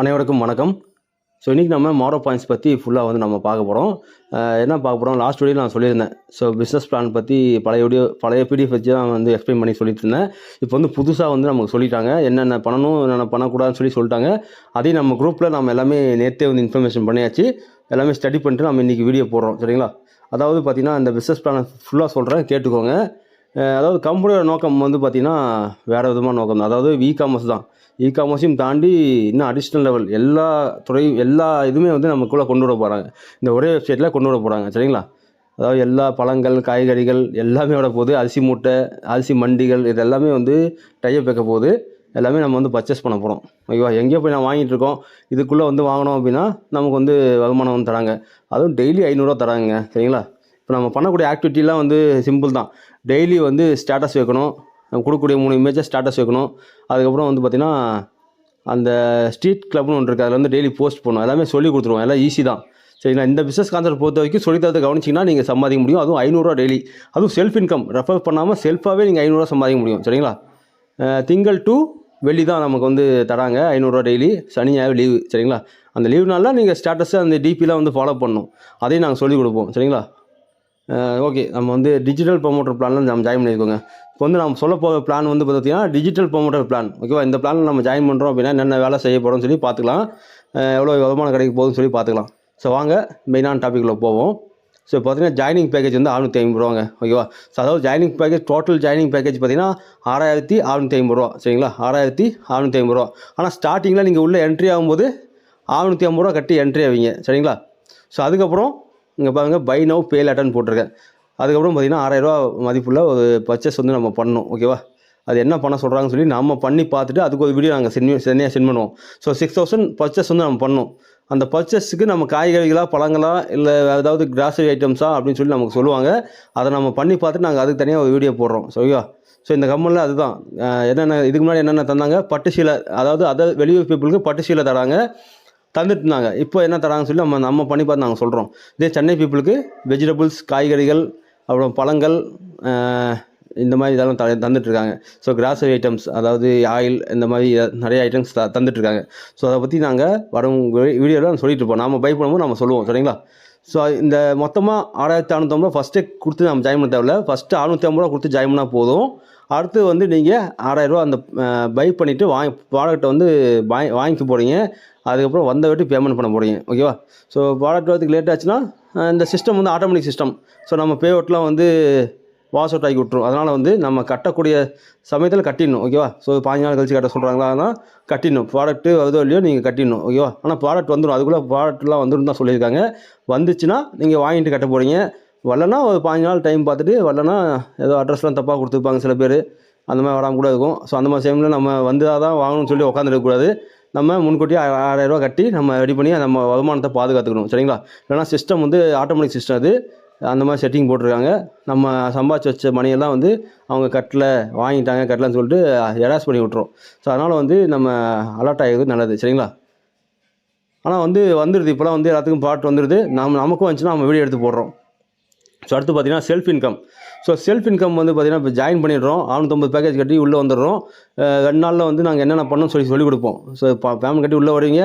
அனைவருக்கும் வணக்கம். ஸோ இன்றைக்கி நம்ம மாரோ பாயிண்ட்ஸ் பற்றி ஃபுல்லாக வந்து நம்ம பார்க்க போகிறோம் என்ன பார்க்க போகிறோம் லாஸ்ட் வீடியோ நான் சொல்லியிருந்தேன். ஸோ பிஸ்னஸ் பிளான் பற்றி பழைய வீடியோ பழைய பிடிஎஃப் வச்சு தான் வந்து எக்ஸ்பிளைன் பண்ணி சொல்லிட்டு இருந்தேன். இப்போ வந்து புதுசாக வந்து நமக்கு சொல்லிட்டாங்க. என்னென்ன பண்ணணும் என்னென்ன பண்ணக்கூடாதுன்னு சொல்லி சொல்லிட்டாங்க. அதையும் நம்ம குரூப்பில் நம்ம எல்லாமே நேற்றே வந்து இன்ஃபர்மேஷன் பண்ணியாச்சு. எல்லாமே ஸ்டடி பண்ணிட்டு நம்ம இன்றைக்கி வீடியோ போடுறோம். சரிங்களா? அதாவது பார்த்திங்கன்னா இந்த பிஸ்னஸ் பிளானை ஃபுல்லாக சொல்கிறேன் கேட்டுக்கோங்க. அதாவது கம்பெனியோட நோக்கம் வந்து பார்த்திங்கன்னா வேறு விதமான நோக்கம் தான். அதாவது இ காமர்ஸ் தான். இ காமர்ஸையும் தாண்டி இன்னும் அடிஷ்னல் லெவல் எல்லா துறையும் எல்லா இதுவுமே வந்து நமக்குள்ளே கொண்டு வர போகிறாங்க இந்த ஒரே வெப்சைட்டில் கொண்டு வர போகிறாங்க சரிங்களா? அதாவது எல்லா பழங்கள் காய்கறிகள் எல்லாமே வர போகுது அரிசி மூட்டை அரிசி மண்டிகள் இது எல்லாமே வந்து டைப் வைக்க போகுது எல்லாமே நம்ம வந்து பர்ச்சேஸ் பண்ண போகிறோம் ஓகேவா? எங்கேயோ போய் நான் வாங்கிட்டு இருக்கோம். இதுக்குள்ளே வந்து வாங்கினோம் அப்படின்னா நமக்கு வந்து வருமானம் வந்து தராங்க. அதுவும் டெய்லி ஐநூறுரூவா தராங்க சரிங்களா? இப்போ நம்ம பண்ணக்கூடிய ஆக்டிவிட்டிலாம் வந்து சிம்பிள் தான். டெய்லி வந்து ஸ்டேட்டஸ் வைக்கணும். கொடுக்கக்கூடிய மூணு இமேஜை ஸ்டேட்டஸ் வைக்கணும். அதுக்கப்புறம் வந்து பார்த்திங்கன்னா அந்த ஸ்ட்ரீட் கிளப்னு ஒன்று இருக்குது அதில் வந்து டெய்லி போஸ்ட் பண்ணணும் எல்லாமே சொல்லி கொடுத்துருவோம். எல்லாம் ஈஸி தான். சரிங்களா? இந்த பிஸ்னஸ் கான்செப்ட் பொறுத்த வரைக்கும் சொல்லித்தரத்தை கவனிச்சிங்கன்னா நீங்கள் சம்பாதிக்க முடியும். அதுவும் ஐநூறுரூவா டெய்லி அதுவும் செல்ஃப் இன்கம் ரெஃபர் பண்ணாமல் செல்ஃபாகவே நீங்கள் ஐநூறுரூவா சம்பாதிக்க முடியும். சரிங்களா? திங்கள் டு வெள்ளி தான் நமக்கு வந்து தராங்க. ஐநூறுரூவா டெய்லி சனி ஞாயிறு லீவு சரிங்களா? அந்த லீவ் நீங்கள் ஸ்டேட்டஸை அந்த டிபிலாம் வந்து ஃபாலோ பண்ணணும். அதையும் நாங்கள் சொல்லிக் கொடுப்போம். சரிங்களா? ஓகே. நம்ம வந்து டிஜிட்டல் ப்ரொமோட்டர் பிளானில் நம்ம ஜாயின் பண்ணியிருக்கோங்க. இப்போ வந்து நம்ம சொல்ல போகிற பிளான் வந்து பார்த்தீங்கன்னா டிஜிட்டல் ப்ரொமோட்டர் பிளான் ஓகேவா இந்த பிளானில் நம்ம ஜாயின் பண்ணுறோம் அப்படின்னா என்னென்ன வேலை செய்ய போகிறோம்னு சொல்லி பார்த்துக்கலாம். எவ்வளோ வருமானம் கிடைக்க போகுதுன்னு சொல்லி பார்த்துக்கலாம். ஸோ வாங்க மெயினான டாப்பிக்கில் போவோம். ஸோ பார்த்தீங்கன்னா ஜாயினிங் பேக்கேஜ் வந்து அறுநூற்றி ஐம்பது ரூபாங்க. ஓகேவா ஸோ அதாவது joining package total joining package பார்த்தீங்கன்னா ஆறாயிரத்தி அறுநூற்றி ஐம்பது ரூபா. சரிங்களா? ஆறாயிரத்தி அறுநூற்றி ஐம்பது ரூபா. ஆனால் ஸ்டார்டிங்கில் நீங்கள் உள்ளே என்ட்ரி ஆகும்போது அறுநூற்றி ஐம்பது ரூபா கட்டி என்ட்ரி ஆவீங்க. சரிங்களா? ஸோ அதுக்கப்புறம் இங்கே பாருங்கள் பை நவ் பே லேட்டர்னு போட்டிருக்கேன். அதுக்கப்புறம் பார்த்தீங்கன்னா ஆறாயிரரூவா மதிப்புள்ள ஒரு பர்ச்சேஸ் வந்து நம்ம பண்ணணும் ஓகேவா அது என்ன பண்ண சொல்கிறாங்கன்னு சொல்லி நம்ம பண்ணி பார்த்துட்டு அதுக்கு ஒரு வீடியோ நாங்கள் சென்ட் சென்னையாக சென்ட் பண்ணுவோம். ஸோ சிக்ஸ் தௌசண்ட் பர்ச்சேஸ் வந்து நம்ம பண்ணோம் அந்த பர்ச்சேஸுக்கு நம்ம காய்கறிகளாக பழங்களா இல்லை ஏதாவது கிராசரி ஐட்டம்ஸா அப்படின்னு சொல்லி நமக்கு சொல்லுவாங்க. அதை நம்ம பண்ணி பார்த்துட்டு நாங்கள் அதுக்கு தனியாக ஒரு வீடியோ போடுறோம் சரியா? ஸோ இந்த கம்மலில் அதுதான். என்னென்ன இதுக்கு முன்னாடி என்னென்ன தந்தாங்க? பட்டு சீலை அதாவது அதர் வெளியூர் பீப்புளுக்கு பட்டு சீலை தராங்க. தந்துட்டு இருந்தாங்க இப்போ என்ன தராங்கன்னு சொல்லி நம்ம நம்ம பண்ணி பார்த்து நாங்கள் சொல்கிறோம் இதே சென்னை பீப்புளுக்கு வெஜிடபிள்ஸ் காய்கறிகள் அப்புறம் பழங்கள் இந்த மாதிரி இதெல்லாம் த தந்துட்டுருக்காங்க. ஸோ கிராசரி ஐட்டம்ஸ் அதாவது ஆயில் இந்த மாதிரி நிறைய ஐட்டம்ஸ் த தந்துட்டுருக்காங்க. ஸோ அதை பற்றி நாங்கள் வரும் வீடியோவில் சொல்லிட்டு இருப்போம். நம்ம பை பண்ணும்போது நம்ம சொல்லுவோம். சரிங்களா? ஸோ இந்த மொத்தமாக ஆறாயிரத்தி அறநூற்றம்பது ஃபஸ்ட்டே கொடுத்து நம்ம ஜாயின் பண்ண தேவையில்ல. ஃபஸ்ட்டு அறுநூற்றி ஐம்பது ரூபா கொடுத்து ஜாயின் பண்ணால் போதும். அடுத்து வந்து நீங்கள் ஆறாயிரரூவா அந்த பை பண்ணிவிட்டு வாங்கி ப்ராடக்ட்டை வந்து வாங்கி வாங்கிக்க போகிறீங்க அதுக்கப்புறம் வந்த வாட்டி பேமெண்ட் பண்ண போகிறீங்க ஓகேவா ஸோ ப்ராடக்ட் வரதுக்கு லேட் ஆச்சுன்னா இந்த சிஸ்டம் வந்து ஆட்டோமேட்டிக் சிஸ்டம் ஸோ நம்ம பே அவுட்லாம் வந்து வாஷ் அவுட் ஆகி விட்ரும் அதனால் வந்து நம்ம கட்டக்கூடிய சமயத்தில் கட்டிடணும். ஓகேவா ஸோ பாஞ்சு நாள் கழிச்சு கட்ட சொல்கிறாங்களா அதனால் கட்டிடணும். ப்ராடக்ட்டு வருதோ இல்லையோ நீங்கள் கட்டிடணும். ஓகேவா ஆனால் ப்ராடக்ட் வந்துடும் அதுக்குள்ளே ப்ராடக்ட்லாம் வந்துடும் தான் சொல்லியிருக்காங்க. வந்துச்சுன்னா நீங்கள் வாங்கிட்டு கட்ட போகிறீங்க வரலன்னா ஒரு பாஞ்சு நாள் டைம் பார்த்துட்டு வரலன்னா ஏதோ அட்ரஸ்லாம் தப்பாக கொடுத்துருப்பாங்க சில பேர். அந்த மாதிரி வராமல் கூட இருக்கும். ஸோ அந்த மாதிரி டைமில் நம்ம வந்தால் தான் வாங்கணும்னு சொல்லி உட்காந்துருக்கக்கூடாது நம்ம முன்கூட்டியே ஆ- ஆறாயிரரூவா கட்டி நம்ம ரெடி பண்ணி நம்ம வருமானத்தை பாதுகாத்துக்கணும். சரிங்களா? இல்லைனா சிஸ்டம் வந்து ஆட்டோமேட்டிக் சிஸ்டம் அது. அந்த மாதிரி செட்டிங் போட்டிருக்காங்க. நம்ம சம்பாதிச்சு வச்ச மணியெல்லாம் வந்து அவங்க கட்டில் வாங்கிட்டாங்க கட்டலன்னு சொல்லிட்டு எராஸ் பண்ணி விட்ரும் ஸோ அதனால் வந்து நம்ம அலர்ட் ஆகிறது நல்லது. சரிங்களா? ஆனால் வந்து வந்துடுது இப்போலாம் வந்து எல்லாத்துக்கும் பாட்டு வந்துடுது நம்ம நமக்கும் வந்துச்சுன்னா நம்ம வீடியோ எடுத்து போடுறோம். ஸோ அடுத்து பார்த்தீங்கன்னா self income so self income வந்து பார்த்தீங்கன்னா இப்போ ஜாயின் பண்ணிடுறோம். அறுநூத்தம்பது பேக்கேஜ் கட்டி உள்ளே வந்துடுறோம். ரெண்டு நாளில் வந்து நாங்கள் என்னென்ன பண்ணணும்னு சொல்லி சொல்லிக் கொடுப்போம். ஸோ பேமெண்ட் கட்டி உள்ளே வரீங்க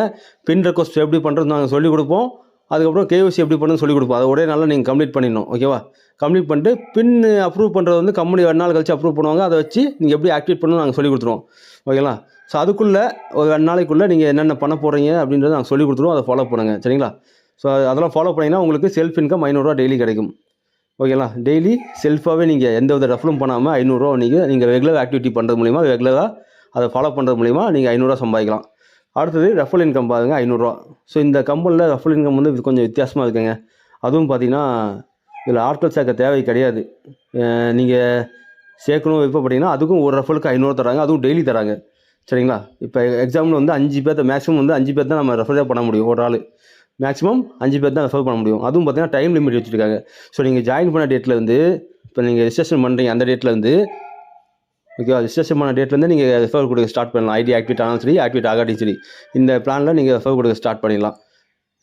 பின் ரெக்வஸ்ட் எப்படி பண்ணுறது நாங்கள் சொல்லிக் கொடுப்போம். அதுக்கப்புறம் கேஓசி எப்படி பண்ணுன்னு சொல்லிக் கொடுப்போம். அதை ஒரே நாளில் நீங்கள் கம்ப்ளீட் பண்ணிடணும். ஓகேவா கம்ப்ளீட் பண்ணிட்டு பின் அப்ரூவ் பண்ணுறது வந்து கம்பெனி ரெண்டு நாள் கழிச்சு அப்ரூவ் பண்ணுவாங்க. அதை வச்சு நீங்கள் எப்படி ஆக்டிவேட் பண்ணணும் நாங்கள் சொல்லிக் கொடுத்துருவோம். ஓகேங்களா ஸோ அதுக்குள்ளே ஒரு ரெண்டு நாளைக்குள்ளே நீங்கள் என்னென்ன பண்ண போகிறீங்க அப்படின்றத நாங்கள் சொல்லிக் கொடுத்துருவோம். அதை ஃபாலோ பண்ணுங்கள் சரிங்களா? ஸோ அதெல்லாம் ஃபாலோ பண்ணிங்கன்னா உங்களுக்கு செல்ஃப் இன்கம் ஐநூறுரூவா டெய்லி கிடைக்கும். ஓகேங்களா? டெய்லி செல்ஃபாகவே நீங்கள் எந்த வித ரெஃபரும் பண்ணாமல் ஐநூறுரூவா நீங்கள் நீங்கள் ரெகுலர் ஆக்டிவிட்டி பண்ணுறது மூலிமா ரெகுலராக அதை ஃபாலோ பண்ணுறது மூலிமா நீங்கள் ஐநூறுரூவா சம்பாதிக்கலாம். அடுத்தது ரெஃபல் இன்கம் பாருங்கள் ஐநூறுரூவா ஸோ இந்த கம்பெனியில் ரெஃபல் இன்கம் வந்து இது கொஞ்சம் வித்தியாசமாக இருக்குங்க. அதுவும் பார்த்தீங்கன்னா இதில் ஆட்கள் சேர்க்க தேவை கிடையாது. நீங்கள் சேர்க்கணும் விருப்பப்பட்டீங்கன்னா அதுக்கும் ஒரு ரெஃபலுக்கு ஐநூறுரூவா தராங்க அதுவும் டெய்லி தராங்க சரிங்களா? இப்போ எக்ஸாம்பிள் வந்து அஞ்சு பேர்த்த மேக்ஸிமம் வந்து அஞ்சு பேர் தான் நம்ம ரெஃபரே பண்ண முடியும் ஒரு ஆள். மேக்ஸிமம் அஞ்சு பேர் தான் ரெஃபர் பண்ண முடியும். அதுவும் பார்த்தீங்கன்னா டைம் லிமிட் வச்சுருக்காங்க. ஸோ நீங்கள் ஜாயின் பண்ண டேட்டில் வந்து இப்போ நீங்கள் ரிஜிஸ்ட்ரேஷன் பண்ணுறீங்க அந்த டேட்டில் வந்து ஓகேவா ரிஜிஸ்ட்ரேஷன் பண்ண டேட்லேருந்து நீங்கள் ரெஃபர் கொடுக்க ஸ்டார்ட் பண்ணலாம். ஐடி ஆக்டிவேட் ஆனாலும் சரி ஆக்டிவேட் ஆகாட்டியும் சரி. இந்த பிளானில் நீங்கள் ரெஃபர் கொடுக்க ஸ்டார்ட் பண்ணிடலாம்.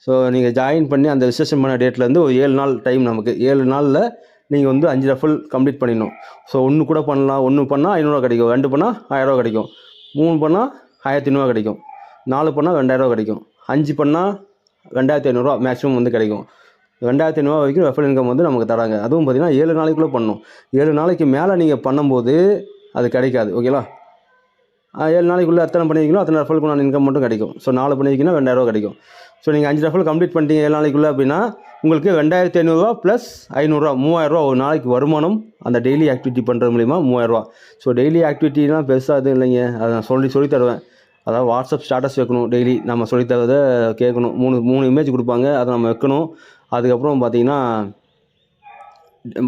ஸோ நீங்கள் ஜாயின் பண்ணி அந்த ரிஜிஸ்ட்ரேஷன் பண்ண டேட்லேருந்து ஒரு ஏழு நாள் டைம் நமக்கு. ஏழு நாளில் நீங்கள் வந்து அஞ்சு ரெஃபல் கம்ப்ளீட் பண்ணிடணும். ஸோ ஒன்று கூட பண்ணலாம். ஒன்று பண்ணால் ஐநூறுரூவா கிடைக்கும். ரெண்டு பண்ணால் ஆயிரரூவா கிடைக்கும். மூணு பண்ணால் ஆயிரத்தி ஐநூறுவா கிடைக்கும். நாலு பண்ணால் ரெண்டாயிரரூவா கிடைக்கும். அஞ்சு பண்ணால் ரெண்டாயிரத்தி ஐநூறுரூவா மேக்ஸிமம் வந்து கிடைக்கும். ரெண்டாயிரத்தி ஐநூறுரூவா வரைக்கும் ரெஃபரல் இன்கம் வந்து நமக்கு தராங்க. அதுவும் பார்த்தீங்கன்னா ஏழு நாளைக்குள்ளே பண்ணணும் ஏழு நாளைக்கு மேலே நீங்கள் பண்ணும்போது அது கிடைக்காது. ஓகேங்களா ஏழு நாளைக்குள்ளே எத்தனை பண்ணியிருக்கீங்களோ அத்தனை ரெஃபலுக்கு இன்கம் மட்டும் கிடைக்கும். ஸோ நாலு பண்ணியிருக்கீங்கன்னா ரெண்டாயிரரூவா கிடைக்கும். ஸோ நீங்கள் அஞ்சு ரெஃபல் கம்ப்ளீட் பண்ணிட்டீங்க ஏழு நாளைக்குள்ளே அப்படின்னா உங்களுக்கு ரெண்டாயிரத்தி ஐநூறுரூவா ப்ளஸ் ஐநூறுரூவா மூவாயிரரூவா ஒரு நாளைக்கு வருமானம் அந்த டெய்லி ஆக்டிவிட்டி பண்ணுறது மூலிமா மூவாயிரரூவா. ஸோ டெய்லி ஆக்டிவிட்டிலாம் பெருசாக எதுவும் இல்லைங்க. அதை நான் சொல்லி சொல்லி தருவேன் அதாவது வாட்ஸ்அப் ஸ்டேட்டஸ் வைக்கணும். டெய்லி நம்ம சொல்லித்தரதை கேட்கணும். மூணு மூணு இமேஜ் கொடுப்பாங்க. அதை நம்ம வைக்கணும். அதுக்கப்புறம் பார்த்தீங்கன்னா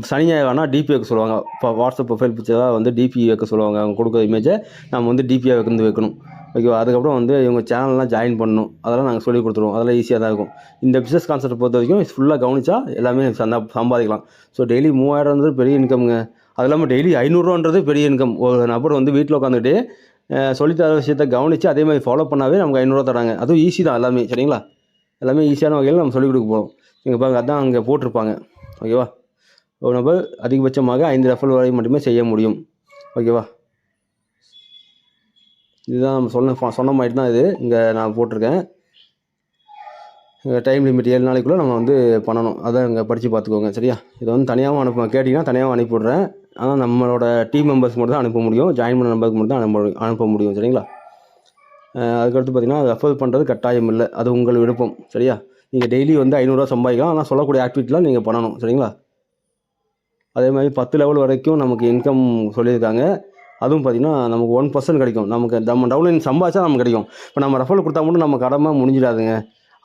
சனி ஞாயிறு ஆனால் டிபி வைக்க சொல்லுவாங்க. இப்போ வாட்ஸ்அப் ப்ரொஃபைல் பிக்சராக வந்து டிபி வைக்க சொல்லுவாங்க. அவங்க கொடுக்குற இமேஜை நம்ம வந்து டிபியாக வைக்கிறது வைக்கணும். ஓகேவா அதுக்கப்புறம் வந்து இவங்க சேனல்லாம் ஜாயின் பண்ணணும். அதெல்லாம் நாங்கள் சொல்லி கொடுத்துருவோம். அதெல்லாம் ஈஸியாக தான் இருக்கும். இந்த பிஸ்னஸ் கான்செப்ட் பொறுத்த வரைக்கும் ஃபுல்லாக கவனிச்சா எல்லாமே சந்தா சம்பாதிக்கலாம். ஸோ டெய்லி மூவாயிரம்ன்றது பெரிய இன்கம்ங்க அது இல்லாமல் டெய்லி ஐநூறுரூவான்றது பெரிய இன்கம் ஒரு நபர் வந்து வீட்டில் உட்காந்துட்டு சொல்லித்தர விஷயத்தை கவனித்து அதே மாதிரி ஃபாலோ பண்ணாவே நமக்கு ஐநூறுரூவா தராங்க. அதுவும் ஈஸி தான் எல்லாமே சரிங்களா? எல்லாமே ஈஸியான வகையில் நம்ம சொல்லிக் கொடுக்க போகிறோம் நீங்கள் பாருங்க அதான் அங்கே போட்டிருப்பாங்க. ஓகேவா ஒரு நபர் அதிகபட்சமாக ஐந்து ரெஃபல் வரை மட்டுமே செய்ய முடியும். ஓகேவா இதுதான் நம்ம சொன்ன சொன்ன மாதிரி தான் இது. இங்கே நான் போட்டிருக்கேன். டைம் லிமிட் ஏழு நாளைக்குள்ளே நம்ம வந்து பண்ணணும். அதான் இங்கே படித்து பார்த்துக்கோங்க சரியா? இதை வந்து தனியாகவும் அனுப்ப கேட்டிங்கன்னா தனியாகவும் அனுப்பிவிட்றேன். ஆனால் நம்மளோட டீம் மெம்பர்ஸ் மட்டும் தான் அனுப்ப முடியும். ஜாயின் பண்ண நம்பருக்கு மட்டும் தான் அனுப்ப அனுப்ப முடியும் சரிங்களா? அதுக்கடுத்து பார்த்தீங்கன்னா ரெஃபர் பண்ணுறது கட்டாயம் இல்லை. அது உங்கள் விருப்பம் சரியா? நீங்கள் டெய்லி வந்து ஐநூறுரூவா சம்பாதிக்கலாம். ஆனால் சொல்லக்கூடிய ஆக்டிவிட்டிலாம் நீங்கள் பண்ணணும் சரிங்களா? அதே மாதிரி பத்து லெவல் வரைக்கும் நமக்கு இன்கம் சொல்லியிருக்காங்க. அதுவும் பார்த்திங்கன்னா நமக்கு ஒன் பர்சன்ட் கிடைக்கும். நமக்கு நம்ம டவுன்லைன் சம்பாதிச்சா நமக்கு கிடைக்கும். இப்போ நம்ம ரெஃபல் கொடுத்தா மட்டும் நம்ம கடமை முடிஞ்சிடாதுங்க.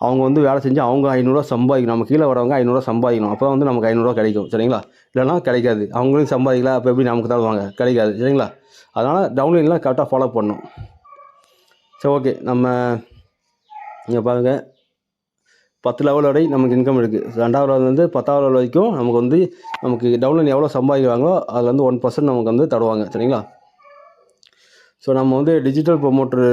அவங்க வந்து வேலை செஞ்சு அவங்க ஐநூறுரூவா சம்பாதிக்கணும். நம்ம கீழே வரவங்க ஐநூறுரூவா சம்பாதிக்கணும். அப்போ வந்து நமக்கு ஐநூறுரூவா கிடைக்கும். சரிங்களா? இல்லைனா கிடைக்காது. அவங்களும் சம்பாதிக்கல. அப்போ எப்படி நமக்கு தருவாங்க? கிடைக்காது. சரிங்களா? அதனால் டவுன்லைன்லாம் கரெக்டாக ஃபாலோ பண்ணணும். சரி ஓகே நம்ம இங்கே பாருங்கள் பத்து லெவல் வரை நமக்கு இன்கம் இருக்குது ரெண்டாவது லெவல் வந்து பத்தாவது லெவல் வரைக்கும் நமக்கு வந்து நமக்கு டவுன்லைன் எவ்வளோ சம்பாதிக்கிறாங்களோ அதில் வந்து ஒன் பர்சன்ட் நமக்கு வந்து தருவாங்க. சரிங்களா? ஸோ நம்ம வந்து டிஜிட்டல் ப்ரொமோட்டர்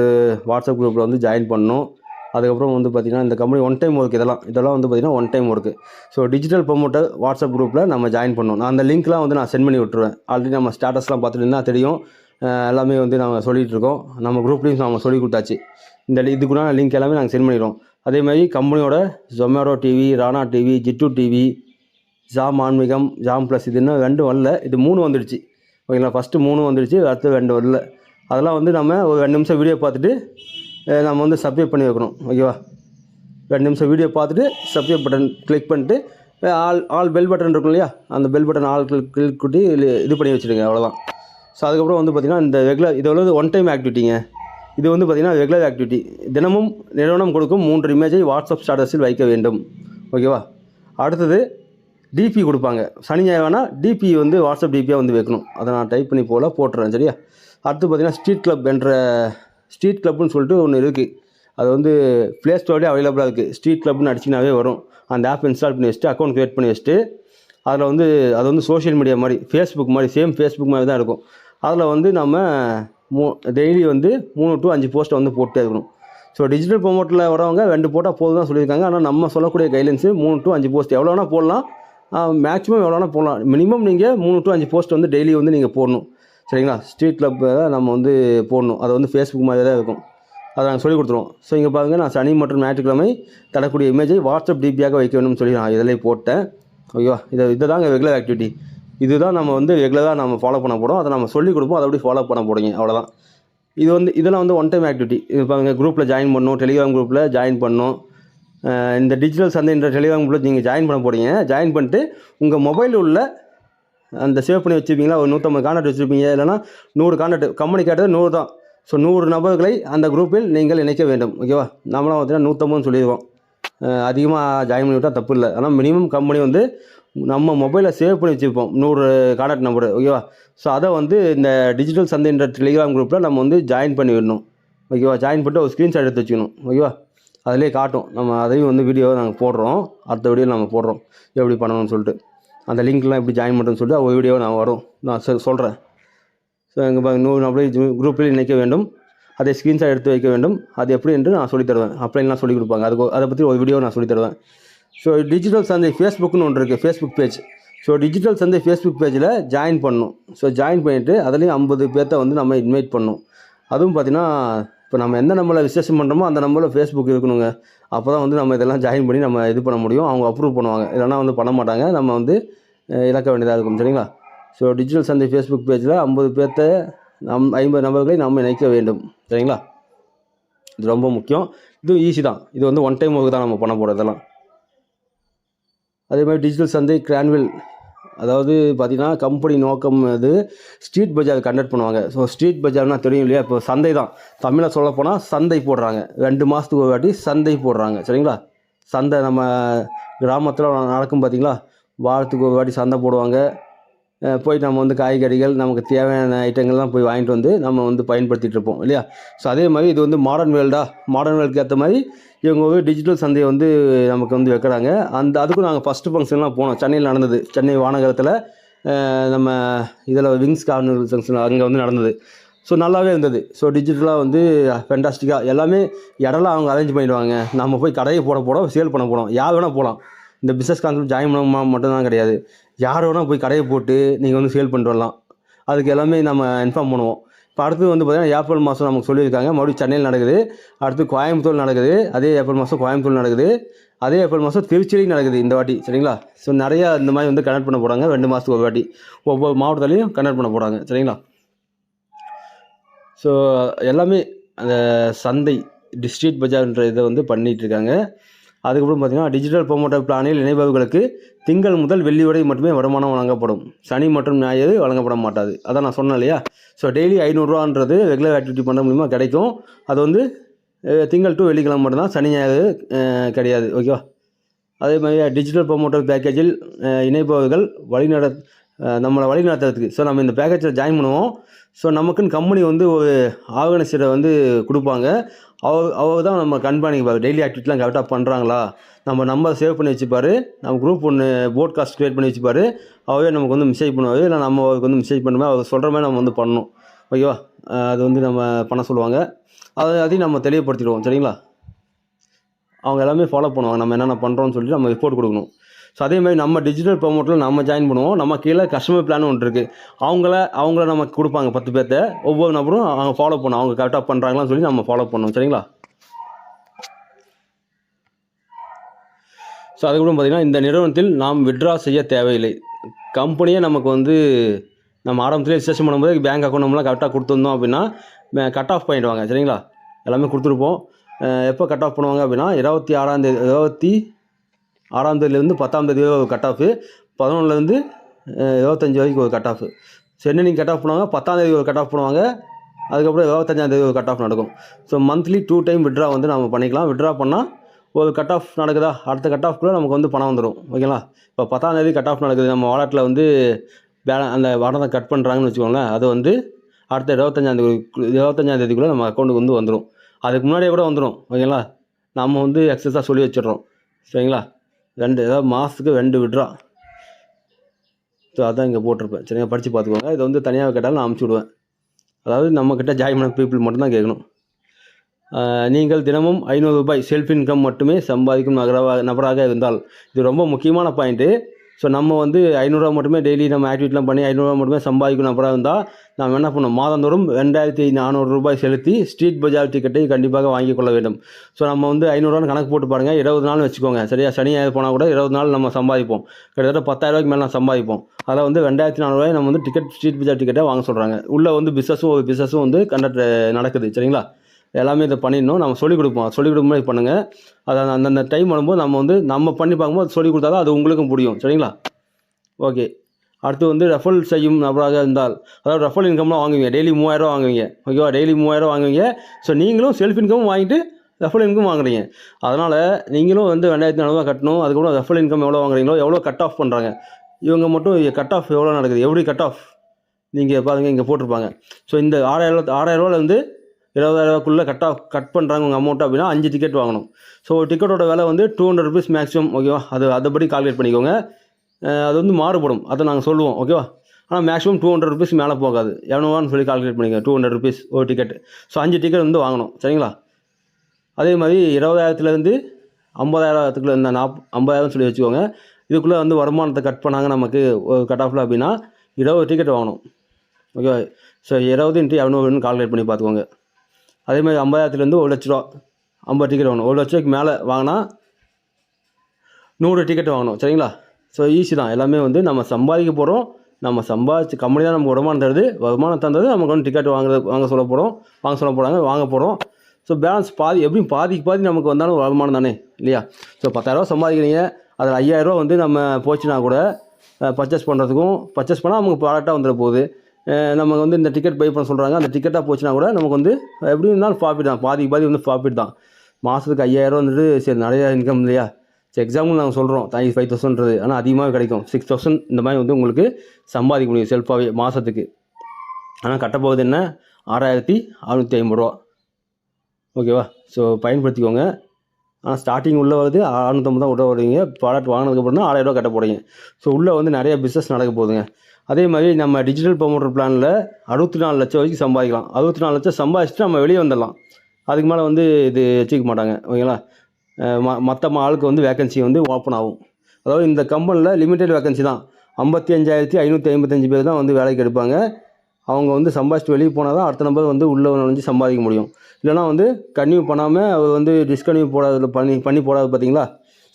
வாட்ஸ்அப் குரூப்பில் வந்து ஜாயின் பண்ணணும். அதுக்கப்புறம் வந்து பார்த்திங்கன்னா இந்த கம்பெனி ஒன் டைம் ஒர்க் இதெல்லாம் இதெல்லாம் வந்து பார்த்திங்கன்னா one time work so digital promoter WhatsApp குரூப்பில் நம்ம ஜாயின் பண்ணணும் நான் அந்த லிங்க்லாம் வந்து நான் சென்ட் பண்ணி விட்டுருவேன். ஆல்ரெடி நம்ம ஸ்டேட்டஸ்லாம் பார்த்துட்டு இருந்தால் தெரியும். எல்லாமே வந்து நாங்கள் சொல்லிகிட்டு இருக்கோம். நம்ம குரூப்லேயும் நம்ம சொல்லி கொடுத்தாச்சு. இந்த li- லிங்க் எல்லாமே நாங்கள் சென்ட் பண்ணிடுவோம் அதே மாதிரி கம்பெனியோட Zomato TV Rana TV Jittu TV jam ஆன்மீகம் ஜாம் ப்ளஸ் இது இன்னும் ரெண்டு வரல. இது மூணு வந்துடுச்சு. ஓகேங்களா? ஃபஸ்ட்டு மூணு வந்துடுச்சு. அடுத்து ரெண்டு வரல. அதெல்லாம் வந்து நம்ம ஒரு ரெண்டு நிமிஷம் வீடியோ பார்த்துட்டு நம்ம வந்து சப்ஸ்கிரைப் பண்ணி வைக்கணும். ஓகேவா ரெண்டு நிமிஷம் வீடியோ பார்த்துட்டு சப்ஸ்கிரைப் பட்டன் கிளிக் பண்ணிட்டு ஆல் ஆல் பெல் பட்டன் இருக்கும் இல்லையா? அந்த bell button all click click கூட்டி இது- இது பண்ணி வச்சுடுங்க அவ்வளோதான் ஸோ அதுக்கப்புறம் வந்து பார்த்திங்கன்னா இந்த ரெகுலர் இது வந்து ஒன் டைம் ஆக்டிவிட்டிங்க இது வந்து பார்த்திங்கன்னா ரெகுலர் ஆக்டிவிட்டி தினமும் நிறுவனம் கொடுக்கும் மூன்று இமேஜை வாட்ஸ்அப் ஸ்டாட்டஸில் வைக்க வேண்டும். ஓகேவா அடுத்தது டிபி கொடுப்பாங்க. சனி ஞாயிறுனா டிபி வந்து வாட்ஸ்அப் டிபியாக வந்து வைக்கணும். அதை நான் டைப் பண்ணி போல போட்டுறேன் சரியா? அடுத்து பார்த்தீங்கன்னா ஸ்ட்ரீட் கிளப் என்ற ஸ்ட்ரீட் கிளப்னு சொல்லிட்டு ஒன்று இருக்குது அது வந்து ப்ளே ஸ்டோர்லேயே அவைலபிளாக இருக்குது ஸ்ட்ரீட் கிளப்னு அடிச்சிங்கனாவே வரும். அந்த ஆப் இன்ஸ்டால் பண்ணி வச்சுட்டு அக்கௌண்ட் க்ரியேட் பண்ணி வச்சுட்டு அதில் வந்து அது வந்து சோஷியல் மீடியா மாதிரி ஃபேஸ்புக் மாதிரி சேம் ஃபேஸ்புக் மாதிரி தான் இருக்கும். அதில் வந்து நம்ம மூ டெய்லி வந்து மூணு டு அஞ்சு போஸ்ட்டை வந்து போட்டே இருக்கணும். ஸோ டிஜிட்டல் ப்ரொமோட்டில் வரவங்க ரெண்டு போட்டால் போதும் தான் சொல்லியிருக்காங்க. ஆனால் நம்ம சொல்லக்கூடிய கைட்லைன்ஸு மூணு டு அஞ்சு போஸ்ட் எவ்வளோ வேணால் போடலாம். மேக்ஸிமம் எவ்வளோ வேணால் போடலாம். மினிமம் நீங்கள் மூணு டு அஞ்சு போஸ்ட் வந்து டெய்லி வந்து நீங்கள் போடணும். சரிங்களா? ஸ்ட்ரீட் கிளப்பில் நம்ம வந்து போடணும். அது வந்து ஃபேஸ்புக் மாதிரி தான் இருக்கும். அதை நாங்கள் சொல்லி கொடுத்துருவோம். ஸோ இங்கே பாருங்கள் நான் சனி மற்றும் ஞாயிற்றுக்கிழமை தரக்கூடிய இமேஜை வாட்ஸ்அப் டிபியாக வைக்க வேணும்னு சொல்லி நான் இதில் போட்டேன். ஓகேவா இதை இதுதாங்க ரெகுலர் ஆக்டிவிட்டி இதுதான் நம்ம வந்து ரெகுலராக நம்ம ஃபாலோ பண்ண போகிறோம் அதை நம்ம சொல்லி கொடுப்போம். அதை அப்படியே ஃபாலோ பண்ண போகிறீங்க அவ்வளோதான் இது வந்து இதெல்லாம் வந்து ஒன் டைம் ஆக்டிவிட்டி இது பாருங்கள் குரூப்பில் ஜாயின் பண்ணணும் டெலிகிராம் குரூப்பில் ஜாயின் பண்ணணும் இந்த டிஜிட்டல் சந்தைன்ற டெலிகிராம் குரூப்பில் நீங்கள் ஜாயின் பண்ண போகிறீங்க ஜாயின் பண்ணிட்டு உங்கள் மொபைலில் உள்ள அந்த சேவ் பண்ணி வச்சுருப்பீங்களா ஒரு நூற்றம்பது கான்டாக்ட் வச்சுருப்பீங்க இல்லைனா நூறு கான்டாக்ட் கம்பெனி கேட்டது நூறு தான். ஸோ நூறு நபர்களை அந்த குரூப்பில் நீங்கள் இணைக்க வேண்டும் ஓகேவா நம்மளாம் பார்த்தீங்கன்னா நூற்றம்பதுன்னு சொல்லிடுவோம் அதிகமாக ஜாயின் பண்ணி விட்டால் தப்பு இல்லை. ஆனால் மினிமம் கம்பெனி வந்து நம்ம மொபைலில் சேவ் பண்ணி வச்சுருப்போம் நூறு கான்டாக்ட் நம்பரு ஓகேவா ஸோ அதை வந்து இந்த டிஜிட்டல் சந்தைன்ற டெலிகிராம் குரூப்பில் நம்ம வந்து ஜாயின் பண்ணி விடணும் ஓகேவா ஜாயின் பண்ணிட்டு ஒரு ஸ்க்ரீன்ஷாட் எடுத்து வச்சுக்கணும் ஓகேவா அதிலே காட்டும். நம்ம அதையும் வந்து வீடியோவை நாங்கள் போடுறோம் அடுத்த வீடியோ நம்ம போடுறோம் எப்படி பண்ணணும்னு சொல்லிட்டு. அந்த லிங்க்லாம் எப்படி ஜாயின் பண்ணுறதுன்னு சொல்லிட்டு ஒரு வீடியோ நான் வரும். நான் சொ சொல்கிறேன் ஸோ எங்கள் பாருங்க நூறு நபரை குரூப்பில் இணைக்க வேண்டும். அதை ஸ்க்ரீன்ஷாட் எடுத்து வைக்க வேண்டும். அது எப்படி என்று நான் சொல்லித் தருவேன். அப்ளைன்லாம் சொல்லி கொடுப்பாங்க. அதுக்கு அதை பற்றி ஒரு வீடியோ நான் சொல்லித் தருவேன். ஸோ டிஜிட்டல் சந்தை ஃபேஸ்புக்னு ஒன்று இருக்குது ஃபேஸ்புக் பேஜ் ஸோ டிஜிட்டல் சந்தை ஃபேஸ்புக் பேஜில் ஜாயின் பண்ணணும் ஸோ ஜாயின் பண்ணிவிட்டு அதுலேயும் ஐம்பது பேர்த்த வந்து நம்ம இன்வைட் பண்ணணும் அதுவும் பார்த்திங்கன்னா இப்போ நம்ம எந்த நம்பரில் விசேஷம் பண்ணுறோமோ அந்த நம்பரில் ஃபேஸ்புக் இருக்கணுங்க. அப்போ தான் வந்து நம்ம இதெல்லாம் ஜாயின் பண்ணி நம்ம இது பண்ண முடியும். அவங்க அப்ரூவ் பண்ணுவாங்க. இல்லைனா வந்து பண்ண மாட்டாங்க. நம்ம வந்து இழக்க வேண்டியதாக இருக்கும். சரிங்களா? ஸோ டிஜிட்டல் சந்தை ஃபேஸ்புக் பேஜில் ஐம்பது பேர்த்த நம் ஐம்பது நபர்களை நம்ம இணைக்க வேண்டும். சரிங்களா? இது ரொம்ப முக்கியம். இது ஈஸி தான். இது வந்து ஒன் டைம் ஒர்க் தான் நம்ம பண்ண போகிறோம் இதெல்லாம் அதே மாதிரி டிஜிட்டல் சந்தை கிரான்வில் அதாவது பார்த்திங்கன்னா கம்பெனி நோக்கம் அது ஸ்ட்ரீட் பஜார் கண்டக்ட் பண்ணுவாங்க. ஸோ ஸ்ட்ரீட் பஜார்னா தெரியும் இல்லையா? இப்போ சந்தை தான். தமிழில் சொல்லப் போனால் சந்தை போடுறாங்க. ரெண்டு மாதத்துக்கு ஒரு வாட்டி சந்தை போடுறாங்க. சரிங்களா? சந்தை நம்ம கிராமத்தில் நடக்கும் பார்த்தீங்களா வாரத்துக்கு ஒரு வாட்டி சந்தை போடுவாங்க. போய் நம்ம வந்து காய்கறிகள் நமக்கு தேவையான ஐட்டங்கள்லாம் போய் வாங்கிட்டு வந்து நம்ம வந்து பயன்படுத்திட்டு இருப்போம் இல்லையா? ஸோ அதே மாதிரி இது வந்து மாடர்ன் வேர்ல்டா மாடர்ன் வேர்ல்டுக்கு ஏற்ற மாதிரி இவங்க வந்து டிஜிட்டல் சந்தையை வந்து நமக்கு வந்து வைக்கிறாங்க. அந்த அதுக்கும் நாங்கள் ஃபஸ்ட்டு ஃபங்க்ஷன்லாம் போனோம். சென்னையில் நடந்தது. சென்னை வானகரத்தில் நம்ம இதில் விங்ஸ் கார்னர் ஃபங்க்ஷன் அங்கே வந்து நடந்தது. ஸோ நல்லாவே இருந்தது. ஸோ டிஜிட்டலாக வந்து ஃபென்டாஸ்டிக்காக எல்லாமே இடம்லாம் அவங்க அரேஞ்ச் பண்ணிடுவாங்க. நம்ம போய் கடையை போட போட சேல் பண்ண போகிறோம் யார் வேணால் போகலாம். இந்த பிஸ்னஸ் கான்செப்ட் ஜாயின் பண்ண மட்டும்தான் கிடையாது. யார் வேணால் போய் கடையை போட்டு நீங்கள் வந்து சேல் பண்ணிட்டு வரலாம். அதுக்கு எல்லாமே நம்ம இன்ஃபார்ம் பண்ணுவோம். இப்போ அடுத்து வந்து பார்த்திங்கன்னா ஏப்ரல் மாதம் நமக்கு சொல்லியிருக்காங்க. மறுபடியும் சென்னையில் நடக்குது. அடுத்து கோயம்புத்தூர் நடக்குது. அதே ஏப்ரல் மாதம் கோயம்புத்தூர் நடக்குது. அதே ஏப்ரல் மாதம் திருச்சிலையும் நடக்குது இந்த வாட்டி. சரிங்களா? ஸோ நிறையா இந்த மாதிரி வந்து கனெக்ட் பண்ண போகிறாங்க ரெண்டு மாதத்துக்கு ஒரு வாட்டி. ஒவ்வொரு மாவட்டத்துலேயும் கனெக்ட் பண்ண போகிறாங்க சரிங்களா? ஸோ எல்லாமே அந்த சந்தை டிஸ்ட்ரிக்ட் பஜார்ன்ற இதை வந்து பண்ணிகிட்டு இருக்காங்க. அதுக்கப்புறம் பார்த்தீங்கன்னா டிஜிட்டல் ப்ரொமோட்டர் பிளானில் இணைபவர்களுக்கு திங்கள் முதல் வெள்ளி வரை மட்டுமே வருமானம் வழங்கப்படும். சனி மற்றும் ஞாயிறு வழங்கப்பட மாட்டாது. அதான் நான் சொன்னேன் இல்லையா? ஸோ டெய்லி ஐநூறுரூவான்றது ரெகுலர் ஆக்டிவிட்டி பண்ண மூலிமா கிடைக்கும். அது வந்து திங்கள் டு வெள்ளிக்கிழமை மட்டும்தான். சனி ஞாயிறு கிடையாது. ஓகேவா அதே மாதிரி டிஜிட்டல் ப்ரொமோட்டர் பேக்கேஜில் இணைப்பவர்கள் வழிநட நம்மளை வழிநடத்துறதுக்கு. ஸோ நம்ம இந்த பேக்கேஜில் ஜாயின் பண்ணுவோம். ஸோ நமக்குன்னு கம்பெனி வந்து ஒரு ஆர்கனைசரை வந்து கொடுப்பாங்க. அவ அவ தான் நம்ம கண்காணிப்பார் டெய்லி ஆக்டிவிட்டிலாம் கரெக்டாக பண்ணுறாங்களா நம்ம நம்பர் சேவ் பண்ணி வச்சுப்பார் நம்ம குரூப் ஒன்று போட்காஸ்ட் க்ரியேட் பண்ணி வச்சுப்பார் அவரே நமக்கு வந்து மெசேஜ் பண்ணுவார் இல்லை நம்ம அவருக்கு வந்து மெசேஜ் பண்ணுவோம் அவர் சொல்கிற மாதிரி நம்ம வந்து பண்ணணும். ஓகேவா அது வந்து நம்ம பண்ண சொல்லுவாங்க. அதை அதையும் நம்ம தெளிவுபடுத்திடுவோம். சரிங்களா? அவங்க எல்லாமே ஃபாலோ பண்ணுவாங்க. நம்ம என்னென்ன பண்ணுறோம்னு சொல்லிட்டு நம்ம ரிப்போர்ட் கொடுக்கணும். ஸோ அதே மாதிரி நம்ம டிஜிட்டல் ப்ரொமோட்டில் நம்ம ஜாயின் பண்ணுவோம். நம்ம கீழே கஸ்டமர் பிளான் ஒன்று இருக்குது அவங்கள அவங்கள நமக்கு கொடுப்பாங்க பத்து பேர்த்த. ஒவ்வொரு நபரும் அவங்க ஃபாலோ பண்ணும் அவங்க கரெக்டாக பண்ணுறாங்களான்னு சொல்லி நம்ம ஃபாலோ பண்ணுவோம். சரிங்களா? ஸோ அதுக்கப்புறம் பார்த்திங்கன்னா இந்த நிறுவனத்தில் நாம் விட்ரா செய்ய தேவையில்லை. கம்பெனியே நமக்கு வந்து நம்ம ஆரம்பத்திலே ரிஜிஸ்ட்ரேஷன் பண்ணும்போது பேங்க் அக்கௌண்ட் நம்மளாம் கரெக்டாக கொடுத்துருந்தோம் அப்படின்னா கட் ஆஃப் பண்ணிடுவாங்க. சரிங்களா? எல்லாமே கொடுத்துருப்போம். எப்போ கட் ஆஃப் பண்ணுவாங்க அப்படின்னா இருபத்தி ஆறாம் தேதி இருபத்தி ஆறாம் தேதியிலேருந்து பத்தாம் தேதி வரை ஒரு கட் ஆஃபு பதினொன்றுலேருந்து இருபத்தஞ்சி வரைக்கும் ஒரு கட் ஆஃப் ஸோ நீங்கள் கட் ஆஃப் பண்ணுவாங்க பத்தாம் தேதி ஒரு கட் ஆஃப் பண்ணுவாங்க. அதுக்கப்புறம் இருபத்தஞ்சாம் தேதி ஒரு கட் ஆஃப் நடக்கும். So monthly two time withdraw வந்து நம்ம பண்ணிக்கலாம். விட்ரா பண்ணால் ஒரு கட் ஆஃப் நடக்குதா? அடுத்த கட் ஆஃப்குள்ளே நமக்கு வந்து பணம் வந்துடும் ஓகேங்களா இப்போ பத்தாம் தேதி கட் ஆஃப் நடக்குது. நம்ம வாலெட்டில் வந்து பேல அந்த பணத்தை கட் பண்ணுறாங்கன்னு வச்சுக்கோங்களேன். அது வந்து அடுத்த இருபத்தஞ்சாந்தேதி இருபத்தஞ்சாந்தேதிக்குள்ளே நம்ம அக்கௌண்ட்டுக்கு வந்து வந்துடும் அதுக்கு முன்னாடியே கூட வந்துடும் ஓகேங்களா நம்ம வந்து எக்ஸஸாக சொல்லி வச்சிடுறோம். சரிங்களா? ரெண்டு ஏதாவது மாதத்துக்கு ரெண்டு விட்ரா ஸோ அதான் இங்கே போட்டிருப்பேன். சரிங்க படித்து பார்த்துக்கோங்க. இதை வந்து தனியாக கேட்டாலும் நான் அமுச்சு விடுவேன். அதாவது நம்மக்கிட்ட ஜாயின் பண்ண பீப்புள் மட்டும்தான் கேட்கணும். நீங்கள் தினமும் ஐநூறு ரூபாய் செல்ஃப் இன்கம் மட்டுமே சம்பாதிக்கும் நகராக நபராக இருந்தால் இது ரொம்ப முக்கியமான பாயிண்ட்டு ஸோ நம்ம வந்து ஐநூறுரூவா மட்டுமே டெய்லி நம்ம ஆக்டிவிட்டிலாம் பண்ணி ஐநூறுரூவா மட்டுமே சம்பாதிக்கணும் அப்புறம் இருந்தால் நம்ம என்ன பண்ணணும்? மாதந்தோறும் ரெண்டாயிரத்தி நானூறு ரூபாய் செலுத்தி ஸ்ட்ரீட் பஜார் டிக்கெட்டை கண்டிப்பாக வாங்கிக் கொள்ள வேண்டும். ஸோ நம்ம வந்து ஐநூறுரூவான்னு கணக்கு போட்டு பாருங்கள் இருபது நாள் வச்சுக்கோங்க. சரியா? சனி போனால் கூட இருபது நாள் நம்ம சம்பாதிப்போம். கிட்டத்தட்ட பத்தாயிரரூவாய்க்கு மேலே சம்பாதிப்போம். அதில் வந்து ரெண்டாயிரத்தி நானூறுரூவாய் நம்ம வந்து டிக்கெட் ஸ்ட்ரீட் பஜார் டிக்கெட்டை வாங்க சொல்கிறாங்க உள்ளே வந்து பிஸ்னஸும் ஒரு பிஸ்னஸும் வந்து கண்டக்ட் நடக்குது. சரிங்களா? எல்லாமே இதை பண்ணிடணும். நம்ம சொல்லிக் கொடுப்போம். சொல்லிக் கொடுக்கும்போது இது பண்ணுங்கள் அதை அந்தந்த டைம் வரும்போது நம்ம வந்து நம்ம பண்ணி பார்க்கும்போது சொல்லிக் கொடுத்தா தான் அது உங்களுக்கும் புரியும். சரிங்களா? ஓகே அடுத்து வந்து ரெஃபல் செய்யும் நபராக இருந்தால் அதாவது ரெஃபல் இன்கம்லாம் வாங்குவீங்க. டெய்லி மூவாயிரம் வாங்குவீங்க. ஓகேவா டெய்லி மூவாயிரம் வாங்குவீங்க. ஸோ நீங்களும் செல்ஃப் இன்கம் வாங்கிட்டு ரெஃபல் இன்கம் வாங்குறீங்க. அதனால் நீங்களும் வந்து ரெண்டாயிரத்தி நானூறுவா கட்டணும். அதுக்கப்புறம் ரெஃபல் இன்கம் எவ்வளோ வாங்குறீங்களோ எவ்வளோ கட் ஆஃப் பண்ணுறாங்க இவங்க மட்டும் கட் ஆஃப் எவ்வளோ நடக்குது? எப்படி கட் ஆஃப் நீங்கள் பாருங்க இங்கே போட்டிருப்பாங்க. ஸோ இந்த ஆறாயிரம் ஆறாயிரரூவாலேருந்து இருபதாயிரரூவாக்குள்ளே கட் ஆஃப் கட் பண்ணுறாங்க உங்கள் அமௌண்ட் அப்படின்னா அஞ்சு டிக்கெட் வாங்கணும். ஸோ டிக்கெட்டோட விலை வந்து டூ ஹண்ட்ரட் ருபீஸ் மேக்ஸிமம் ஓகேவா அது அதுபடி கால்குலேட் பண்ணிக்கோங்க. அது வந்து மாறுபடும். அதை நாங்கள் சொல்லுவோம் ஓகேவா ஆனால் மேக்ஸிமம் டூ ஹண்ட்ரட் ருபீஸ் மேலே போகாது. எவ்வளோவான்னு சொல்லி கால்குலேட் பண்ணிக்கோங்க. டூ ஹண்ட்ரட் ருபீஸ் ஒரு டிக்கெட் ஸோ அஞ்சு டிக்கெட் வந்து வாங்கணும். சரிங்களா? அதே மாதிரி இருபதாயிரத்துலேருந்து ஐம்பதாயிரத்துக்குள்ள இந்த நாப் ஐம்பதாயிரம் சொல்லி வச்சுக்கோங்க. இதுக்குள்ளே வந்து வருமானத்தை கட் பண்ணாங்க நமக்கு ஒரு கட் ஆஃபில் அப்படின்னா இருபது டிக்கெட் வாங்கணும். ஓகே ஸோ இருபது இன்ட்டு இரநூறுன்னு கால்குலேட் பண்ணி பார்த்துக்கோங்க. அதே மாதிரி ஐம்பதாயிரத்துலேருந்து ஒரு லட்ச ரூபா ஐம்பது டிக்கெட் வாங்கணும். ஒரு லட்ச ரூபாய்க்கு மேலே வாங்கினா நூறு டிக்கெட் வாங்கணும் சரிங்களா? ஸோ ஈஸி தான். எல்லாமே வந்து நம்ம சம்பாதிக்க போகிறோம் நம்ம சம்பாதிச்சு கம்பெனி தான் நமக்கு வருமானம் தருது. வருமானம் தந்தது நமக்கு வந்து டிக்கெட் வாங்குறது வாங்க சொல்ல போகிறோம் வாங்க சொல்ல போகிறாங்க வாங்க போகிறோம் ஸோ பேலன்ஸ் பாதி எப்படியும் பாதிக்கு பாதி நமக்கு வந்தாலும் வருமானம் தானே இல்லையா? ஸோ பத்தாயிரரூவா சம்பாதிக்கிறீங்க. அதில் ஐயாயிரரூவா வந்து நம்ம போச்சுன்னா கூட பர்ச்சேஸ் பண்ணுறதுக்கும் பர்ச்சேஸ் பண்ணால் நமக்கு ப்ராடக்டாக வந்துட போகுது. நமக்கு வந்து இந்த டிக்கெட் பை பண்ண சொல்கிறாங்க அந்த டிக்கெட்டாக போச்சுன்னா கூட நமக்கு வந்து எப்படி இருந்தாலும் ப்ராஃபிட் தான். பாதிக்கு பாதி வந்து ப்ராஃபிட் தான். மாதத்துக்கு ஐயாயிரம் வந்துட்டு சரி நிறையா இன்கம் இல்லையா? சரி எக்ஸாம்பிள் நாங்கள் சொல்கிறோம் தாங்கி ஃபைவ் தௌசண்ட்றது ஆனால் அதிகமாக கிடைக்கும். சிக்ஸ் தௌசண்ட் இந்த மாதிரி வந்து உங்களுக்கு சம்பாதிக்க முடியும் செல்ஃபாகவே மாதத்துக்கு ஆனால் கட்டப்போகுது என்ன? ஆறாயிரத்தி அறுநூற்றி ஐம்பது ரூபா. ஓகேவா ஸோ பயன்படுத்திக்கோங்க. ஆனால் ஸ்டார்டிங் உள்ளே வருது. அறுநூத்தம்பது தான் விட வருவீங்க. ப்ராடக்ட் வாங்கினதுக்கப்புறம் தான் ஆறாயிரரூவா கட்ட போகிறீங்க ஸோ உள்ளே வந்து நிறைய பிஸ்னஸ் நடக்க போகுதுங்க. அதே மாதிரி நம்ம டிஜிட்டல் ப்ரொமோட்டர் பிளானில் அறுபத்தி நாலு லட்சம் வரைக்கும் சம்பாதிக்கலாம். அறுபத்தி நாலு லட்சம் சம்பாதிச்சுட்டு நம்ம வெளியே வந்துடலாம். அதுக்கு மேலே வந்து இது வச்சுக்க மாட்டாங்க. ஓகேங்களா? மற்ற ஆளுக்கு வந்து வேகன்சி வந்து ஓப்பன் ஆகும். அதாவது இந்த கம்பெனியில் லிமிடெட் வேகன்சி தான். ஐம்பத்தி அஞ்சாயிரத்தி ஐநூற்றி ஐம்பத்தஞ்சு பேர் தான் வந்து வேலைக்கு எடுப்பாங்க. அவங்க வந்து சம்பாதிச்சுட்டு வெளியே போனால் தான் அடுத்த நம்பர் வந்து உள்ளே நுழைஞ்சு சம்பாதிக்க முடியும். இல்லைனா வந்து கன்டினியூ பண்ணாமல் அவர் வந்து டிஸ்கன்யூ போடாத பண்ணி பண்ணி போடாது பார்த்தீங்களா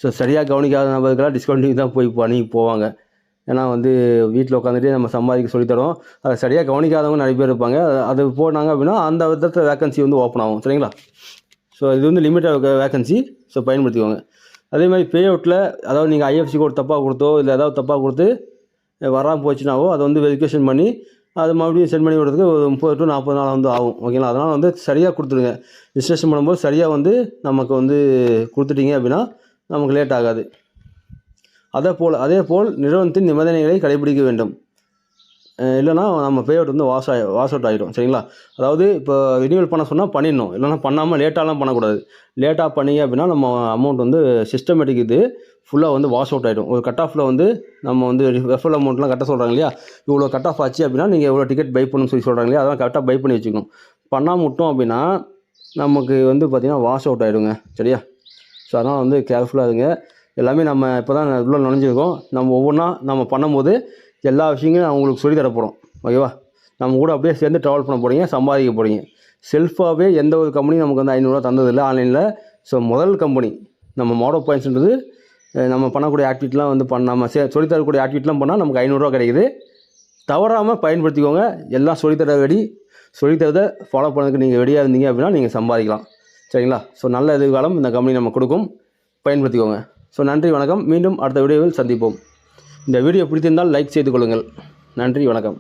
ஸோ சரியாக கவனிக்காத நபருக்கெல்லாம் டிஸ்கன்யூ தான் போய் பண்ணி போவாங்க. ஏன்னா வந்து வீட்டில் உட்காந்துட்டு நம்ம சம்பாதிக்க சொல்லித்தரோம் அதை சரியாக கவனிக்காதவங்க நிறைய பேர் இருப்பாங்க. அது- போனாங்க அப்படின்னா அந்த விதத்தில் வேக்கன்சி வந்து ஓப்பன் ஆகும். சரிங்களா? ஸோ இது வந்து லிமிட்டட் வேக்கன்சி ஸோ பயன்படுத்திக்கோங்க. அதே மாதிரி பே அவுட்டில் அதாவது நீங்கள் ஐஎஃப்சி கோட் தப்பாக கொடுத்தோ இல்லை ஏதாவது தப்பாக கொடுத்து வராமல் போச்சுனாவோ அதை வந்து வெரிஃபிகேஷன் பண்ணி அது மறுபடியும் சென்ட் பண்ணி விடுறதுக்கு ஒரு முப்பது டு நாற்பது நாள் வந்து ஆகும். ஓகேங்களா அதனால் வந்து சரியாக கொடுத்துருங்க ரிஜிஸ்ட்ரேஷன் பண்ணும்போது சரியாக வந்து நமக்கு வந்து கொடுத்துட்டீங்க அப்படின்னா நமக்கு லேட் ஆகாது. அதே போல் அதே போல் நிறுவனத்தின் நிபந்தனைகளை கடைபிடிக்க வேண்டும். இல்லைனா இல்லைன்னா நம்ம பே அவுட் வந்து வாஷ் ஆகி வாஷ் அவுட் ஆகிடும் சரிங்களா? அதாவது இப்போ ரினியூவல் பண்ண சொன்னால் பண்ணிடணும். இல்லைன்னா பண்ணாமல் லேட்டாலாம் பண்ணக்கூடாது. லேட்டாக பண்ணீங்க அப்படின்னா நம்ம அமௌண்ட் வந்து சிஸ்டமேட்டிக் இது ஃபுல்லாக வந்து வாஷ் அவுட் ஆகிடும் ஒரு கட் ஆஃபில் வந்து நம்ம வந்து ரெஃபரல் அமௌண்ட்லாம் கட்ட சொல்கிறாங்க இல்லையா? இவ்வளோ கட் ஆஃப் ஆச்சு அப்படின்னா நீங்கள் எவ்வளோ டிக்கெட் பை பண்ணணும்னு சொல்லி சொல்கிறாங்க இல்லையா? அதெல்லாம் கரெக்டாக பை பண்ணி வச்சுக்கணும். பண்ணாமல் விட்டோம் அப்படின்னா நமக்கு வந்து பார்த்திங்கன்னா வாஷ் அவுட் ஆகிடுங்க சரியா? ஸோ அதனால் வந்து கேர்ஃபுல்லாக இருங்க. எல்லாமே நம்ம இப்போ தான் உள்ளே நுழைஞ்சிருக்கோம். நம்ம ஒவ்வொன்றா நம்ம பண்ணும்போது எல்லா விஷயங்களும் நான் உங்களுக்கு சொல்லி தரப்போகிறோம் ஓகேவா? நம்ம கூட அப்படியே சேர்ந்து ட்ராவல் பண்ண போகிறீங்க சம்பாதிக்க போகிறீங்க செல்ஃபாகவே எந்த ஒரு கம்பெனியும் நமக்கு வந்து ஐநூறுரூவா தந்ததில்லை ஆன்லைனில் ஸோ முதல் கம்பெனி நம்ம மாடல் பாயிண்ட்ஸ்ன்றது நம்ம பண்ணக்கூடிய ஆக்டிவிட்டிலாம் வந்து பண்ண நம்ம சே சொல்லித்தரக்கூடிய ஆக்டிவிட்டிலாம் பண்ணால் நமக்கு ஐநூறுரூவா கிடைக்குது. தவறாமல் பயன்படுத்திக்கோங்க. எல்லாம் சொல்லித்தர ரெடி சொல்லித்தரதை ஃபாலோ பண்ணதுக்கு நீங்கள் ரெடியாக இருந்தீங்க அப்படின்னா நீங்கள் சம்பாதிக்கலாம். சரிங்களா? ஸோ நல்ல எதிர்காலம் இந்த கம்பெனி நம்ம கொடுக்கும். பயன்படுத்திக்கோங்க. ஸோ நன்றி வணக்கம். மீண்டும் அடுத்த வீடியோவில் சந்திப்போம். இந்த வீடியோ பிடித்திருந்தால் லைக் செய்து கொள்ளுங்கள். நன்றி வணக்கம்.